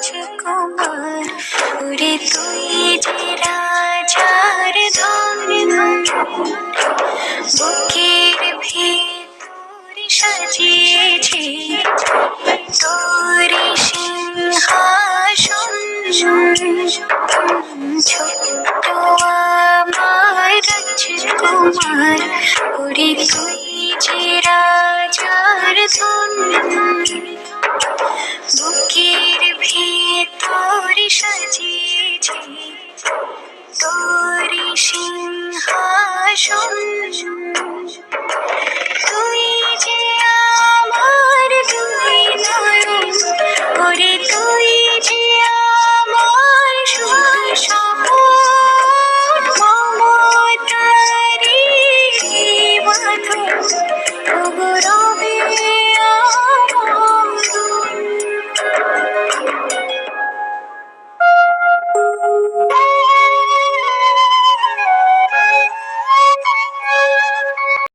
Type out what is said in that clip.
রাজকুমার ওরে তুই যে রাজার ধন বুকের ভিতর সাজিয়েছে তোর সিংহাসন ছোট্ট আমার রাজকুমার, ওরে তুই 爱上。